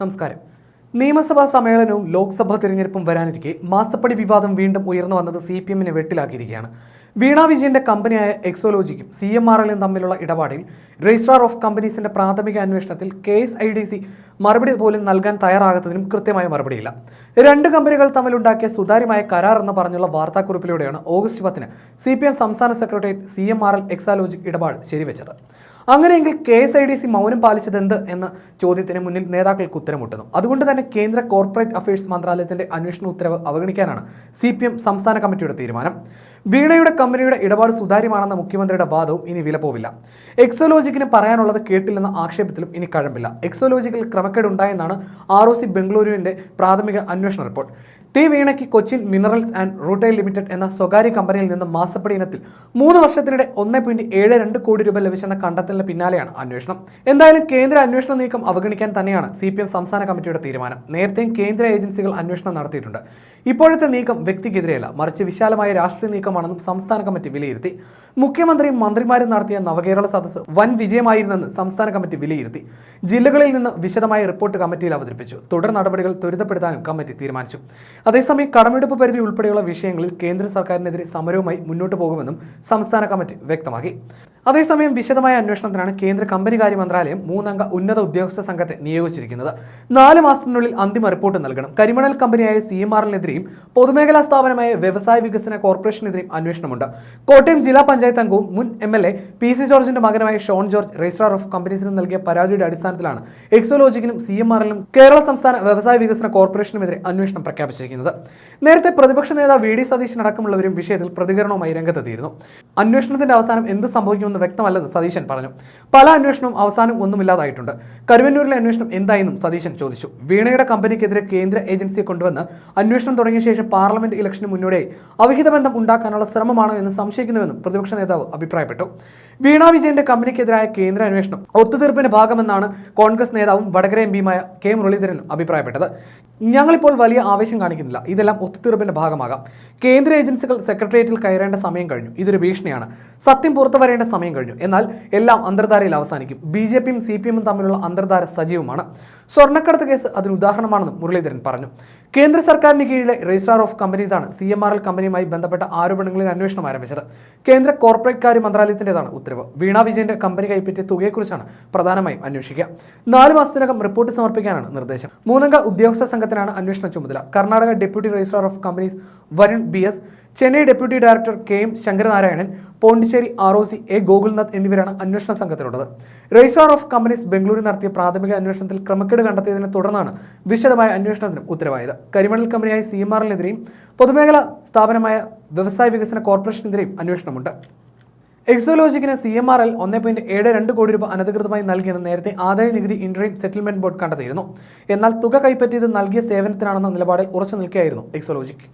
നമസ്കാരം. നിയമസഭാ സമ്മേളനവും ലോക്സഭാ തിരഞ്ഞെടുപ്പും വരാനിരിക്കെ മാസപ്പടി വിവാദം വീണ്ടും ഉയർന്നു വന്നത് സി പി എമ്മിനെ വെട്ടിലാക്കിയിരിക്കുകയാണ്. വീണ വിജയന്റെ കമ്പനിയായ എക്സോലോജിക്കും സി എം ആർ എല്ലും തമ്മിലുള്ള ഇടപാടിൽ രജിസ്ട്രാർ ഓഫ് കമ്പനീസിന്റെ പ്രാഥമിക അന്വേഷണത്തിൽ K S I D C മറുപടി പോലും നൽകാൻ തയ്യാറാകാത്തതിനും കൃത്യമായ മറുപടിയില്ല. രണ്ട് കമ്പനികൾ തമ്മിലുണ്ടാക്കിയ സുതാര്യമായ കരാർ എന്ന് പറഞ്ഞുള്ള വാർത്താക്കുറിപ്പിലൂടെയാണ് ഓഗസ്റ്റ് പത്തിന് സി പി എം സംസ്ഥാന secretariat C M R L Exalogic ഇടപാട് ശരിവെച്ചത്. അങ്ങനെയെങ്കിൽ K S I D C മൗനം പാലിച്ചതെന്ത് എന്ന ചോദ്യത്തിന് മുന്നിൽ നേതാക്കൾക്ക് ഉത്തരമുട്ടുന്നു. അതുകൊണ്ട് തന്നെ കേന്ദ്ര കോർപ്പറേറ്റ് അഫയേഴ്സ് മന്ത്രാലയത്തിന്റെ അന്വേഷണ ഉത്തരവ് അവഗണിക്കാനാണ് സി പി എം സംസ്ഥാന കമ്മിറ്റിയുടെ തീരുമാനം. വീണയുടെ കമ്പനിയുടെ ഇടപാട് സുതാര്യമാണെന്ന മുഖ്യമന്ത്രിയുടെ വാദവും ഇനി വിലപ്പോവില്ല എക്സോലോജിക്കിന് പറയാനുള്ളത് കേട്ടില്ലെന്ന ആക്ഷേപത്തിലും ഇനി കഴമ്പില്ല. എക്സോലോജിക്കൽ ക്രമക്കേടുണ്ടായെന്നാണ് ആർ ഒ സി ബംഗളൂരുവിന്റെ പ്രാഥമിക അന്വേഷണ report. T വീണയ്ക്ക് Cochin minerals and rutile limited എന്ന സ്വകാര്യ കമ്പനിയിൽ നിന്ന് മാസപ്പടി ഇനത്തിൽ മൂന്ന് വർഷത്തിനിടെ ഒന്ന് പോയിന്റ് ഏഴ് രണ്ട് കോടി രൂപ ലഭിച്ചെന്ന കണ്ടെത്തലിന് പിന്നാലെയാണ് അന്വേഷണം. എന്തായാലും കേന്ദ്ര അന്വേഷണ നീക്കം അവഗണിക്കാൻ തന്നെയാണ് സി പി എം സംസ്ഥാന കമ്മിറ്റിയുടെ തീരുമാനം. നേരത്തെയും കേന്ദ്ര ഏജൻസികൾ അന്വേഷണം നടത്തിയിട്ടുണ്ട്. ഇപ്പോഴത്തെ നീക്കം വ്യക്തിക്കെതിരെയല്ല മറിച്ച് വിശാലമായ രാഷ്ട്രീയ നീക്കമാണെന്നും സംസ്ഥാന കമ്മിറ്റി വിലയിരുത്തി. മുഖ്യമന്ത്രിയും മന്ത്രിമാരും നടത്തിയ നവകേരള സദസ്സ് വൻ വിജയമായിരുന്നെന്ന് സംസ്ഥാന കമ്മിറ്റി വിലയിരുത്തി. ജില്ലകളിൽ നിന്ന് വിശദമായ റിപ്പോർട്ട് കമ്മിറ്റിയിൽ അവതരിപ്പിച്ചു. തുടർ നടപടികൾ ത്വരിതപ്പെടുത്താനും കമ്മിറ്റി തീരുമാനിച്ചു. അതേസമയം കടമെടുപ്പ് പരിധി ഉൾപ്പെടെയുള്ള വിഷയങ്ങളിൽ കേന്ദ്ര സർക്കാരിനെതിരെ സമരവുമായി മുന്നോട്ട് പോകുമെന്നും സംസ്ഥാന കമ്മിറ്റി വ്യക്തമാക്കി. അതേസമയം വിശദമായ അന്വേഷണത്തിനാണ് കേന്ദ്ര കമ്പനികാര്യ മന്ത്രാലയം മൂന്നംഗ ഉന്നത ഉദ്യോഗസ്ഥ സംഘത്തെ നിയോഗിച്ചിരിക്കുന്നത്. നാല് മാസത്തിനുള്ളിൽ അന്തിമ റിപ്പോർട്ട് നൽകണം. കരിമണൽ കമ്പനിയായ സി എം ആറിനെതിരെയും പൊതുമേഖലാ സ്ഥാപനമായ വ്യവസായ വികസന കോർപ്പറേഷനെതിരെയും അന്വേഷണമുണ്ട്. കോട്ടയം ജില്ലാ പഞ്ചായത്ത് അംഗവും മുൻ M L A P C ജോർജിന്റെ മകനുമായ ഷോൺ ജോർജ് രജിസ്ട്രാർ ഓഫ് കമ്പനീസിന് നൽകിയ പരാതിയുടെ അടിസ്ഥാനത്തിലാണ് എക്സോലോജിക്കിനും സി എം ആറിലും കേരള സംസ്ഥാന വ്യവസായ വികസന കോർപ്പറേഷനുമെതിരെ അന്വേഷണം പ്രഖ്യാപിച്ചിരിക്കുന്നത് നേരത്തെ പ്രതിപക്ഷ നേതാവ് വി ഡി സതീശൻ അടക്കമുള്ളവരും വിഷയത്തിൽ പ്രതികരണവുമായി രംഗത്തെത്തിയിരുന്നു. അന്വേഷണത്തിന്റെ അവസാനം എന്ത് സംഭവിക്കുമെന്ന് വ്യക്തമല്ലെന്ന് സതീശൻ പറഞ്ഞു. പല അന്വേഷണവും അവസാനം ഒന്നുമില്ലാതായിട്ടുണ്ട്. കരുവന്നൂരിലെ അന്വേഷണം എന്തായെന്നും സതീശൻ ചോദിച്ചു. വീണയുടെ കമ്പനിക്കെതിരെ കേന്ദ്ര ഏജൻസിയെ കൊണ്ടുവന്ന് അന്വേഷണം തുടങ്ങിയ ശേഷം പാർലമെന്റ് ഇലക്ഷന് മുന്നോടിയായി അവിഹിത ബന്ധം ഉണ്ടാക്കാനുള്ള ശ്രമമാണോ എന്ന് സംശയിക്കുന്നുവെന്നും പ്രതിപക്ഷ നേതാവ് അഭിപ്രായപ്പെട്ടു. വീണ വിജയന്റെ കമ്പനിക്കെതിരായ കേന്ദ്ര അന്വേഷണം ഒത്തുതീർപ്പിന്റെ ഭാഗമെന്നാണ് കോൺഗ്രസ് നേതാവും വടകര എം പിയുമായ കെ മുരളീധരനും അഭിപ്രായപ്പെട്ടത്. ഞങ്ങളിപ്പോൾ വലിയ ആവേശം കാണിക്കുന്നില്ല. ഇതെല്ലാം ഒത്തുതീർപ്പിന്റെ ഭാഗമാകാം. കേന്ദ്ര ഏജൻസികൾ സെക്രട്ടേറിയറ്റിൽ കയറേണ്ട സമയം കഴിഞ്ഞു. ഇതൊരു ഭീഷണിയാണ്. സത്യം പുറത്തു വരേണ്ട സമയം കഴിഞ്ഞു. എന്നാൽ എല്ലാം അന്തർധാരയിൽ അവസാനിക്കും. ബി ജെ പിയും സി പി എമ്മും തമ്മിലുള്ള അന്തർധാര സജീവമാണ്. സ്വർണക്കടത്ത് കേസ് അതിന് ഉദാഹരണമാണെന്നും മുരളീധരൻ പറഞ്ഞു. കേന്ദ്ര സർക്കാരിന് കീഴിലെ രജിസ്ട്രാർ ഓഫ് കമ്പനീസാണ് സി എം ആർ എൽ കമ്പനിയുമായി ബന്ധപ്പെട്ട ആരോപണങ്ങളിൽ അന്വേഷണം ആരംഭിച്ചത്. കേന്ദ്ര കോർപ്പറേറ്റ് കാര്യ മന്ത്രാലയത്തിന്റെതാണ് ഉത്തരവ്. വീണ വിജയന്റെ കമ്പനി കൈപ്പറ്റിയ തുകയെക്കുറിച്ചാണ് പ്രധാനമായും അന്വേഷിക്കുക. നാല് മാസത്തിനകം റിപ്പോർട്ട് സമർപ്പിക്കാനാണ് നിർദ്ദേശം. മൂന്നംഗ ഉദ്യോഗസ്ഥ സംഘത്തിനാണ് അന്വേഷണ ചുമതല. Karnataka deputy registrar of companies Varun B S Chennai deputy director K M Sankaranarayanan Pondicherry R O C A Gokulnath എന്നിവരാണ് അന്വേഷണ സംഘത്തിലുള്ളത്. രജിസ്ട്രാർ ഓഫ് കമ്പനീസ് ബംഗളൂരു നടത്തിയ പ്രാഥമിക അന്വേഷണത്തിൽ ക്രമക്കേട് കണ്ടെത്തിയതിനെ തുടർന്നാണ് വിശദമായ അന്വേഷണത്തിന് ഉത്തരവായത്. കരിമണൽ കമ്പനിയായ സി എം ആറിനെതിരെയും പൊതുമേഖലാ സ്ഥാപനമായ വ്യവസായ വികസന കോർപ്പറേഷനെതിരെയും അന്വേഷണമുണ്ട്. എക്സോലോജിക്കിന് സി എം ആർ എൽ ഒന്ന് പോയിന്റ് ഏഴ് രണ്ട് കോടി രൂപ അനധികൃതമായി നൽകിയെന്ന് നേരത്തെ ആദായ നികുതി ഇൻട്രീം സെറ്റിൽമെന്റ് ബോർഡ് കണ്ടെത്തിയിരുന്നു. എന്നാൽ തുക കൈപ്പറ്റിയത് നൽകിയ സേവനത്തിനാണെന്ന നിലപാടിൽ ഉറച്ചു നിൽക്കുകയായിരുന്നു എക്സോലോജിക്